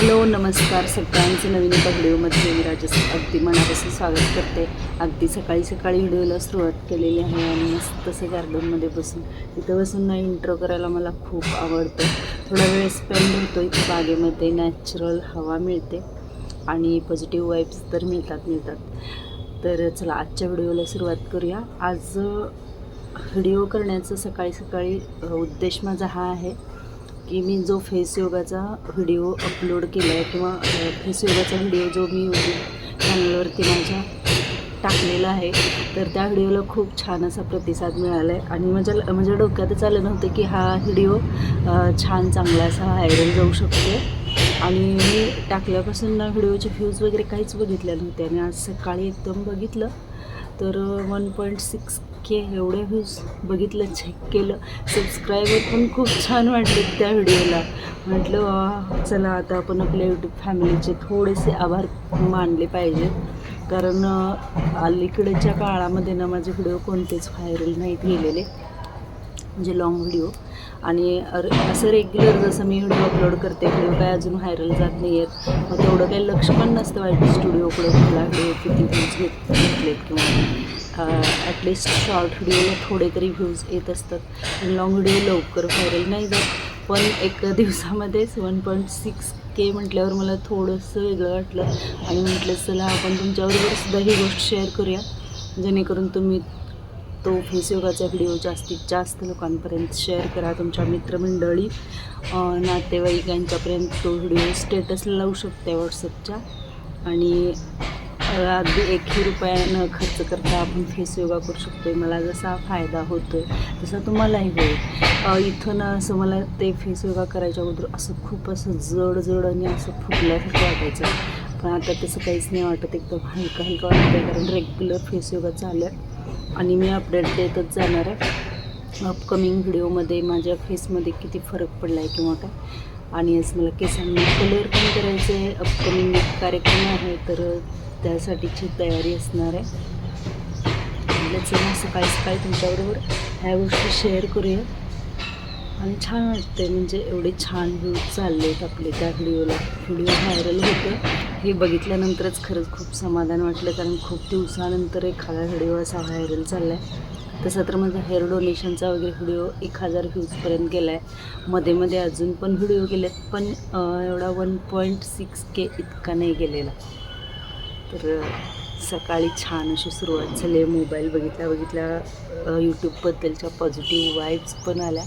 Hello नमस्कार. सगळ्यांचं नवीन एका व्हिडिओमध्ये मी राजस. अगदी मनापासून स्वागत करते. अगदी सकाळी सकाळी व्हिडिओला सुरुवात केलेली आहे आणि मस्त गार्डनमध्ये बसून. इथं बसून ना इंट्रो करायला मला खूप आवडतं. थोडा वेळ स्पेंड होतो इथं बागेमध्ये नॅचरल हवा मिळते आणि पॉझिटिव्ह वाईब्स तर मिळतात मिळतात. तर चला आजच्या व्हिडिओला सुरुवात करूया. आज व्हिडिओ करण्याचं सकाळी सकाळी उद्देश माझा हा आहे की मी जो फेस योगाचा व्हिडिओ अपलोड केला आहे किंवा फेस योगाचा व्हिडिओ जो मी यूट्यूब चॅनलवरती माझ्या टाकलेला आहे तर त्या व्हिडिओला खूप छान असा प्रतिसाद मिळाला आहे आणि माझ्या माझ्या डोक्यातच आलं नव्हतं की हा व्हिडिओ छान चांगला असा व्हायरल जाऊ शकतो आणि मी टाकल्यापासून ना व्हिडिओचे व्ह्यूज वगैरे काहीच बघितले नव्हते आणि आज सकाळी एकदम बघितलं तर वन पॉईंट सिक्स के एवढे व्ह्यूज बघितलं चेक केलं. सबस्क्रायबर पण खूप छान वाटले त्या व्हिडिओला म्हटलं वा चला आता आपण आपल्या यूट्यूब फॅमिलीचे थोडेसे आभार मानले पाहिजे. कारण अलीकडच्या काळामध्ये ना माझे व्हिडिओ कोणतेच व्हायरल नाहीत गेलेले. म्हणजे लाँग व्हिडिओ आणि अर- असं रेग्युलर जसं मी व्हिडिओ अपलोड करते व्हिडिओ काय अजून व्हायरल जात नाही आहेत मग तेवढं काही लक्ष पण नसतं वाईट स्टुडिओकडे कुठला व्हिडिओ किती व्ह्यूज घेत घेतलेत किंवा ॲटलिस्ट शॉर्ट व्हिडिओला थोडे तरी व्ह्यूज येत असतात. आणि लॉंग व्हिडिओ लवकर व्हायरल नाही जात. पण एक दिवसामध्येच वन पॉईंट सिक्स के म्हटल्यावर मला थोडंसं वेगळं वाटलं. आणि म्हटलं चला आपण तुमच्याबरोबर सुद्धा ही गोष्ट शेअर करूया. जेणेकरून तुम्ही तो फेस योगाचा व्हिडिओ जास्तीत जास्त लोकांपर्यंत शेअर करा. तुमच्या मित्रमंडळी नातेवाईक नातेवाईकांच्यापर्यंत तो व्हिडिओ स्टेटसला लावू शकते व्हॉट्सअपच्या आणि अगदी एकही रुपया न खर्च करता आपण फेस योगा करू शकतो मला जसा फायदा होतो आहे तसा तुम्हालाही होईल. इथं ना असं मला ते फेस योगा करायच्या अगोदर असं खूप असं जड जड आणि असं फुगल्यासारखं वाटायचं. पण आता तसं काहीच नाही वाटत. एकदम हलकं हलकं वाटतं कारण रेग्युलर फेस योगा चालू आहे आणि मी अपडेट देतच जाणार आहे. अपकमिंग व्हिडिओमध्ये माझ्या फेसमध्ये किती फरक पडला आहे किंवा काय? आणि आज मला केसांना कलर पण करायचं आहे अपकमिंग कार्यक्रम आहे तर त्यासाठीची तयारी असणार आहे. म्हटलं चला सकाळी सकाळी तुमच्याबरोबर ह्या गोष्टी शेअर करूया. आणि छान वाटते म्हणजे एवढे छान व्ह्यूज चालले आहेत आपले त्या व्हिडिओला व्हिडिओ व्हायरल होतं हे बघितल्यानंतरच खरंच खूप समाधान वाटलं कारण खूप दिवसानंतर एखादा व्हिडिओ असा व्हायरल चालला आहे तसं तर माझा हेअर डोनेशनचा वगैरे व्हिडिओ एक हजार व्ह्यूजपर्यंत गेला आहे मध्ये मध्ये अजून पण व्हिडिओ गेलेत पण एवढा वन पॉईंट सिक्स के इतका नाही गेलेला. तर सकाळी छान अशी सुरुवात झाली. आहे मोबाईल बघितल्या बघितल्या यूट्यूबबद्दलच्या पॉझिटिव्ह वाईब्स पण आल्या.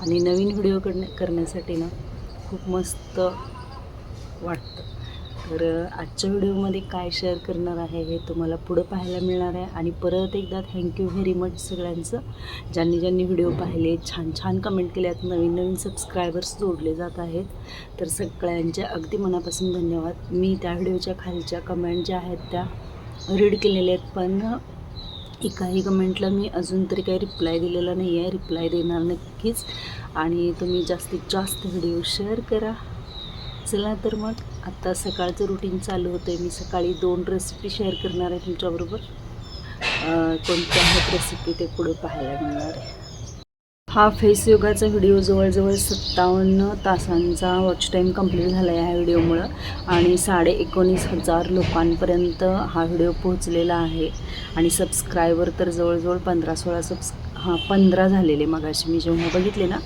आणि नवीन व्हिडिओ करण्या करण्यासाठी ना खूप मस्त वाटतं. तर आजच्या व्हिडिओमध्ये काय शेअर करणार आहे हे तुम्हाला पुढं पाहायला मिळणार आहे. आणि परत एकदा थँक्यू व्हेरी मच सगळ्यांचं. ज्यांनी ज्यांनी व्हिडिओ पाहिले छान छान कमेंट केल्यात नवीन नवीन सबस्क्रायबर्स जोडले जात आहेत. तर सगळ्यांचे अगदी मनापासून धन्यवाद. मी त्या व्हिडिओच्या खालच्या कमेंट ज्या आहेत त्या रीड केलेल्या आहेत. पण एकाही कमेंटला मी अजून तरी काही रिप्लाय दिलेला नाही आहे रिप्लाय देणार नक्कीच. आणि तुम्ही जास्तीत जास्त व्हिडिओ शेअर करा. चला तर मग. आत्ता सकाळचं रुटीन चालू होतं आहे मी सकाळी दोन रेसिपी शेअर करणार आहे तुमच्याबरोबर. कोणत्या आहेत रेसिपी ते पुढे पाहायला मिळणार आहे. हा फेस योगाचा व्हिडिओ जवळजवळ सत्तावन्न तासांचा वॉच टाईम कंप्लीट झाला आहे ह्या व्हिडिओमुळं आणि साडे एकोणीस हजार लोकांपर्यंत हा व्हिडिओ पोहोचलेला आहे. आणि सबस्क्रायबर तर जवळजवळ पंधरा सोळा सबस् हां पंधरा झालेले मगाशी. मी जेव्हा बघितले ना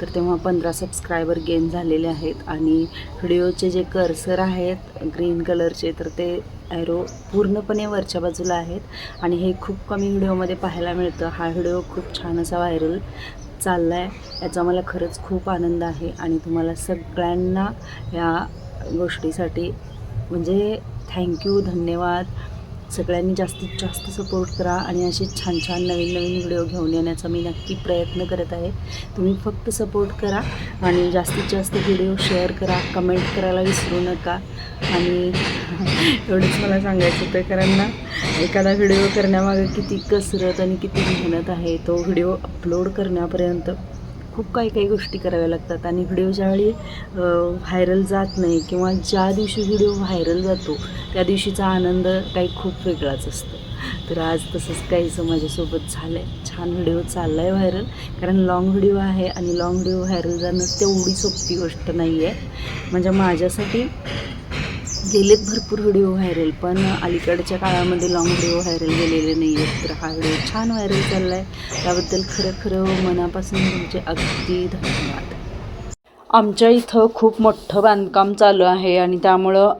तर तेव्हा पंधरा सबस्क्रायबर गेन झालेले आहेत. आणि व्हिडिओचे जे कर्सर आहेत ग्रीन कलरचे तर ते ॲरो पूर्णपणे वरच्या बाजूला आहेत. आणि हे खूप कमी व्हिडिओमध्ये पाहायला मिळतं. हा व्हिडिओ खूप छान असा व्हायरल चालला आहे याचा मला खरंच खूप आनंद आहे. आणि तुम्हाला सगळ्यांना या गोष्टीसाठी म्हणजे थँक्यू धन्यवाद. सगळ्यांनी जास्तीत जास्त सपोर्ट करा आणि असे छान छान नवीन नवीन व्हिडिओ घेऊन येण्याचा मी नक्की प्रयत्न करत आहे. तुम्ही फक्त सपोर्ट करा आणि जास्तीत जास्त व्हिडिओ शेअर करा कमेंट करायला विसरू नका. आणि एवढंच मला सांगायचं होतं कारण ना एखादा व्हिडिओ करण्यामागे किती कसरत आणि किती मेहनत आहे तो व्हिडिओ अपलोड करण्यापर्यंत. खूप काही काही गोष्टी कराव्या लागतात. आणि व्हिडिओ ज्यावेळी व्हायरल जात नाही किंवा ज्या दिवशी व्हिडिओ व्हायरल जातो त्या दिवशीचा आनंद काही खूप वेगळाच असतो. तर आज तसंच काहीचं माझ्यासोबत झालं आहे छान छान व्हिडिओ चालला आहे व्हायरल. कारण लाँग व्हिडिओ आहे आणि लाँग व्हिडिओ व्हायरल जाणं तेवढी सोपी गोष्ट नाही आहे म्हणजे माझ्यासाठी गेलेत भरपूर व्हिडिओ व्हायरल पण अलीकडच्या काळामध्ये लॉंग व्हिडिओ व्हायरल गेलेले नाही आहेत तर हा व्हिडिओ छान व्हायरल चालला आहे त्याबद्दल खरं खरं मनापासून तुमचे अगदी धन्यवाद. आमच्या इथं खूप मोठं बांधकाम चालू आहे आणि त्यामुळं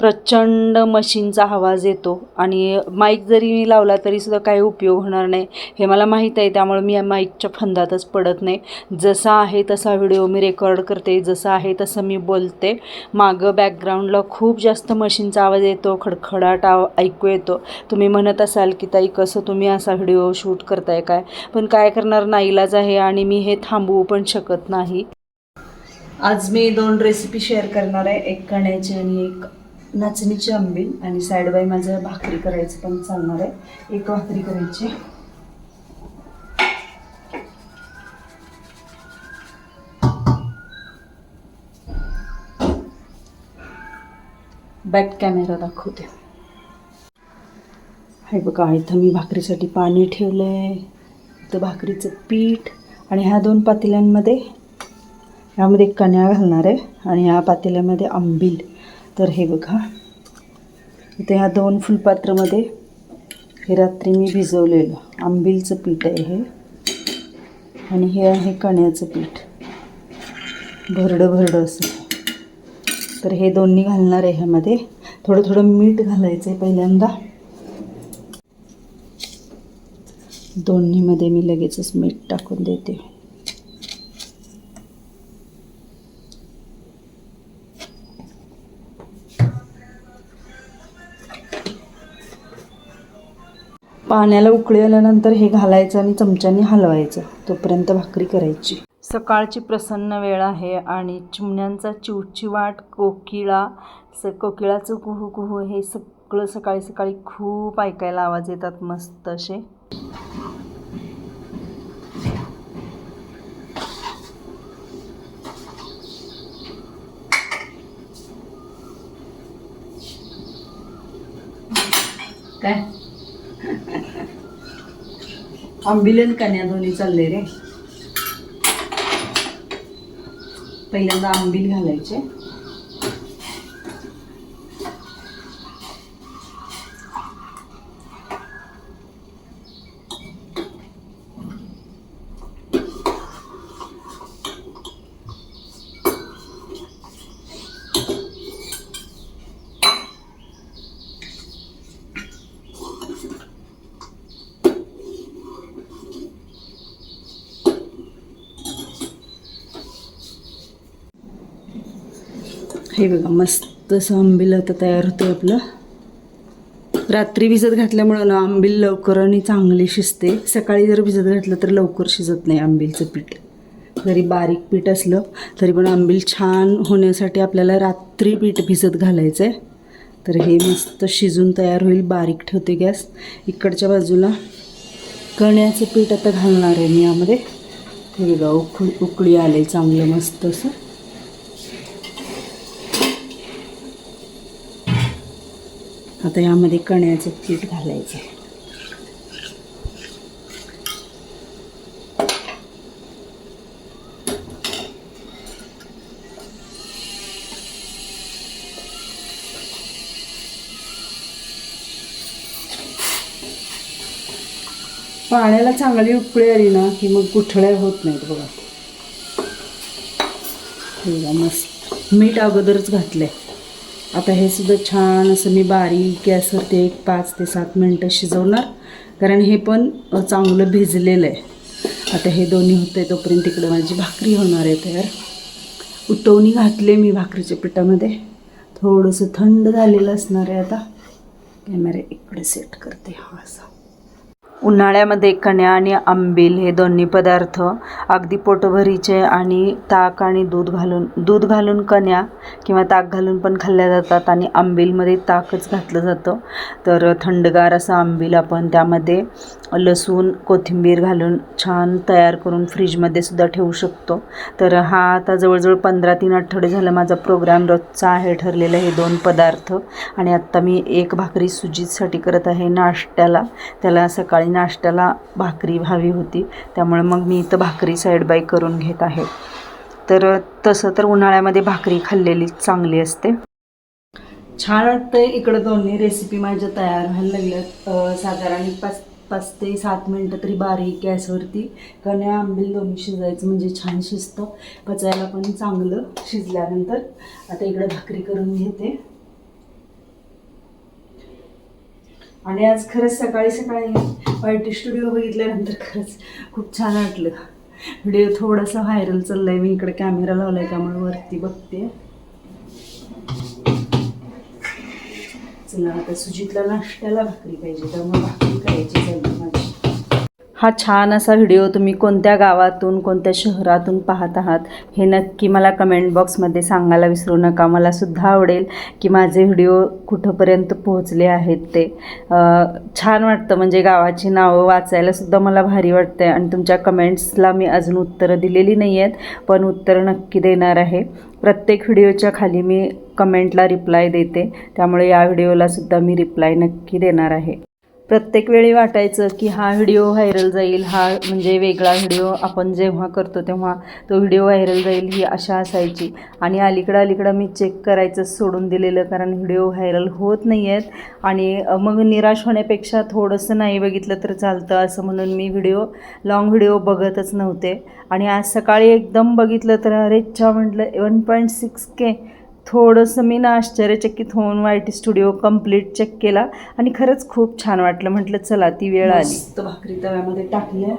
प्रचंड मशीनचा आवाज येतो आणि माईक जरी मी लावला तरीसुद्धा काही उपयोग होणार नाही. हे मला माहीत आहे त्यामुळे मी या माईकच्या फंदातच पडत नाही. जसा आहे तसा व्हिडिओ मी रेकॉर्ड करते जसं आहे तसं मी बोलते. मागं बॅकग्राऊंडला खूप जास्त मशीनचा आवाज येतो खडखडाट आव ऐकू येतो. तुम्ही म्हणत असाल की ताई कसं तुम्ही असा व्हिडिओ शूट करताय काय? पण काय करणार नाईलाज आहे आणि मी हे थांबवू पण शकत नाही. आज मी दोन रेसिपी शेअर करणार आहे एक कण्याची आणि एक नाचणीची आंबील आणि साईड बाय माझं भाकरी करायचं पण चालणार आहे. एक भाकरी करायची. बॅक कॅमेरा दाखवते. हे बघा इथं मी भाकरीसाठी पाणी ठेवलं आहे इथं भाकरीचं पीठ आणि ह्या दोन पातेल्यांमध्ये ह्यामध्ये कण्या घालणार आहे आणि ह्या पातेल्यामध्ये आंबील. तर हे बघा. इथे ह्या दोन फुलपात्रामध्ये हे रात्री मी भिजवलेलं. आंबीलचं पीठ आहे हे. आणि हे आहे कण्याचं पीठ. भरडं भरडं असं. तर हे दोन्ही घालणार आहे ह्यामध्ये. थोडं थोडं मीठ घालायचं आहे पहिल्यांदा. दोन्हीमध्ये मी लगेचच मीठ टाकून देते. पाण्याला उकळी आल्यानंतर हे घालायचं आणि चमच्याने हलवायचं. तोपर्यंत भाकरी करायची. सकाळची प्रसन्न वेळ आहे आणि चिमण्यांचा चिवचिवाट कोकिळा स कोकिळाचं कुहू कुहू हे सगळं सकाळी सकाळी खूप ऐकायला आवाज येतात मस्त असे काय आंबिलन कन्या दोन्ही चालले रे. पहिल्यांदा आंबील घालायचे. हे बघा मस्त असं आंबील आता तयार होतं आपलं. रात्री भिजत घातल्यामुळं ना आंबील लवकर आणि चांगली शिजते. सकाळी जर भिजत घातलं तर लवकर शिजत नाही आंबीलचं पीठ. जरी बारीक पीठ असलं तरी पण आंबील छान होण्यासाठी आपल्याला रात्री पीठ भिजत घालायचं आहे तर हे मस्त शिजून तयार होईल. बारीक ठेवते गॅस. इकडच्या बाजूला कण्याचं पीठ आता घालणार आहे मी यामध्ये. हे बघा उकळी उकळी आले चांगलं मस्त असं. आता यामध्ये कण्याचं पीठ घालायचं. पाण्याला चांगली उकळी आली ना की मग गुठळ्या होत नाहीत बघा. बघा मस्त. मीठ अगोदरच घातलं आहे आता हे सुद्धा छान असं मी बारीक गॅसवरती एक पाच ते सात मिनटं शिजवणार. कारण हे पण चांगलं भिजलेलं आहे. आता हे दोन्ही होते तोपर्यंत तिकडं माझी भाकरी होणार आहे तयार. उटवणी घातले मी भाकरीच्या पिठामध्ये. थोडंसं थंड झालेलं असणार आहे आता. कॅमेरा इकडे सेट करते हा असा. उन्हाळ्यामध्ये कण्या आणि आंबील हे दोन्ही पदार्थ अगदी पोटभरीचे आणि ताक आणि दूध घालून दूध घालून कण्या किंवा ताक घालून पण खाल्ल्या जातात आणि आंबीलमध्ये ताकच घातलं जातं. तर थंडगार असं आंबील आपण त्यामध्ये लसूण कोथिंबीर घालून छान तयार करून फ्रीजमध्ये सुद्धा ठेवू शकतो. तर हा आता जवळजवळ पंधरा तीन आठवडे झालं माझा प्रोग्राम रोजचा आहे ठरलेलं हे दोन पदार्थ. आणि आत्ता मी एक भाकरी सुजीसाठी करत आहे नाश्त्याला. त्याला सकाळी सकाळी नाश्त्याला भाकरी हवी होती. त्यामुळे मग मी इथं भाकरी साईड बाय करून घेत आहे. तर तसं तर उन्हाळ्यामध्ये भाकरी खाल्लेली चांगली असते. छान वाटतंय इकडं दोन्ही रेसिपी माझ्या तयार व्हायला लागल्यात. साधारण पाच पाच ते सात मिनटं तरी बारीक गॅसवरती कण्या आंबील दोन्ही शिजायचं म्हणजे छान शिजतं. पचायला पण चांगलं शिजल्यानंतर आता इकडे भाकरी करून घेते. आणि आज खरंच सकाळी सकाळी पार्टी स्टुडिओ बघितल्यानंतर खरंच खूप छान वाटलं. व्हिडिओ थोडासा व्हायरल चाललाय मी इकडे कॅमेरा लावलाय त्यामुळे वरती बघते. चला आता सुजितला नाश्त्याला भाकरी पाहिजे त्यामुळे भाकरी करायची चालली माझी हा छान असा व्हिडिओ तुम्ही कोणत्या गावातून कोणत्या शहरातून पाहत आहात हे नक्की मला कमेंट बॉक्समध्ये सांगायला विसरू नका. मला सुद्धा आवडेल की माझे व्हिडिओ कुठंपर्यंत पोहोचले आहेत ते. छान वाटतं म्हणजे गावाची नावं वाचायलासुद्धा मला भारी वाटतं आणि तुमच्या कमेंट्सला मी अजून उत्तरं दिलेली नाही आहेत पण उत्तरं नक्की देणार आहे. प्रत्येक व्हिडिओच्या खाली मी कमेंटला रिप्लाय देते. त्यामुळे या व्हिडिओलासुद्धा मी रिप्लाय नक्की देणार आहे. प्रत्येक वेळी वाटायचं की हा व्हिडिओ व्हायरल जाईल हा म्हणजे वेगळा व्हिडिओ आपण जेव्हा करतो तेव्हा तो व्हिडिओ व्हायरल जाईल ही आशा असायची. आणि अलीकडं अलीकडं मी चेक करायचं सोडून दिलेलं कारण व्हिडिओ व्हायरल होत नाही आहेत आणि मग निराश होण्यापेक्षा थोडंसं नाही बघितलं तर चालतं असं म्हणून मी व्हिडिओ लॉंग व्हिडिओ बघतच नव्हते. आणि आज सकाळी एकदम बघितलं तर अरेच्छा म्हटलं वन पॉईंट सिक्स के थोडंसं मी ना आश्चर्यचकित होऊन Y T studio complete check केला आणि खरंच खूप छान वाटलं. म्हटलं चला ती वेळ आली. भाकरी तव्यामध्ये टाकल्या.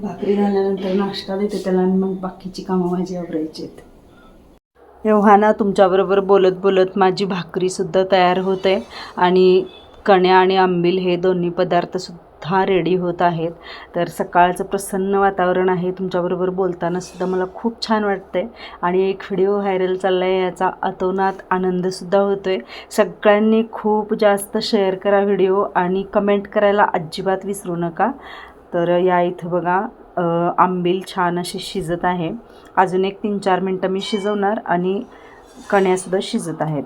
भाकरी झाल्यानंतर नाश्ता देते त्याला आणि मग बाकीची कामं माझी आवरायची आहेत. एव्हा ना तुमच्याबरोबर बोलत बोलत माझी भाकरीसुद्धा तयार होते आणि कण्या आणि आंबील हे दोन्ही पदार्थसुद्धा रेडी होत आहेत. तर सकाळचं प्रसन्न वातावरण आहे तुमच्याबरोबर बोलताना सुद्धा मला खूप छान वाटतंय. आणि एक व्हिडिओ व्हायरल चालला आहे याचा अतोनात आनंदसुद्धा होतो आहे सगळ्यांनी खूप जास्त शेअर करा व्हिडिओ आणि कमेंट करायला अजिबात विसरू नका. तर या इथं बघा आंबील छान अशी शिजत आहे. अजून एक तीन चार मिनटं मी शिजवणार आणि कण्यासुद्धा शिजत आहेत.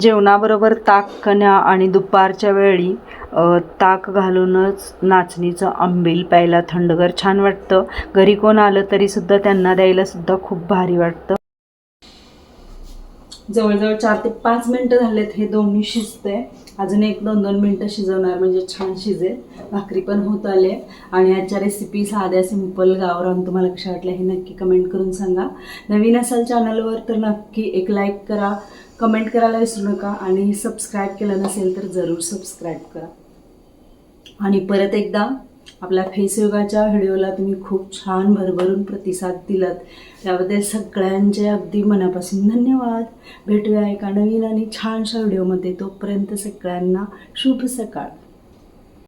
जेवणाबरोबर ताक कण्या आणि दुपारच्या वेळी ताक घालूनच नाचणीचं आंबील प्यायला थंडगार छान वाटतं. घरी कोण आलं तरीसुद्धा त्यांना द्यायला सुद्धा खूप भारी वाटतं. जवळजवळ चार ते पाच मिनटं झालेत हे दोन्ही शिजतंय. अजून एक दोन दोन मिनटं शिजवणार म्हणजे छान शिजेल. भाकरी पण होत आले आणि आजच्या रेसिपी साध्या सिंपल गावरान तुम्हाला कशा वाटल्या हे नक्की कमेंट करून सांगा. नवीन असाल चॅनलवर तर नक्की एक लाईक करा. कमेंट करायला विसरू नका. आणि सबस्क्राईब केलं नसेल तर जरूर सबस्क्राईब करा. आणि परत एकदा आपल्या फेसयुगाच्या व्हिडिओला तुम्ही खूप छान भरभरून प्रतिसाद दिलात. त्याबद्दल सगळ्यांचे अगदी मनापासून धन्यवाद. भेटूया एका नवीन आणि छानशा व्हिडिओमध्ये. तोपर्यंत सगळ्यांना शुभ सकाळ.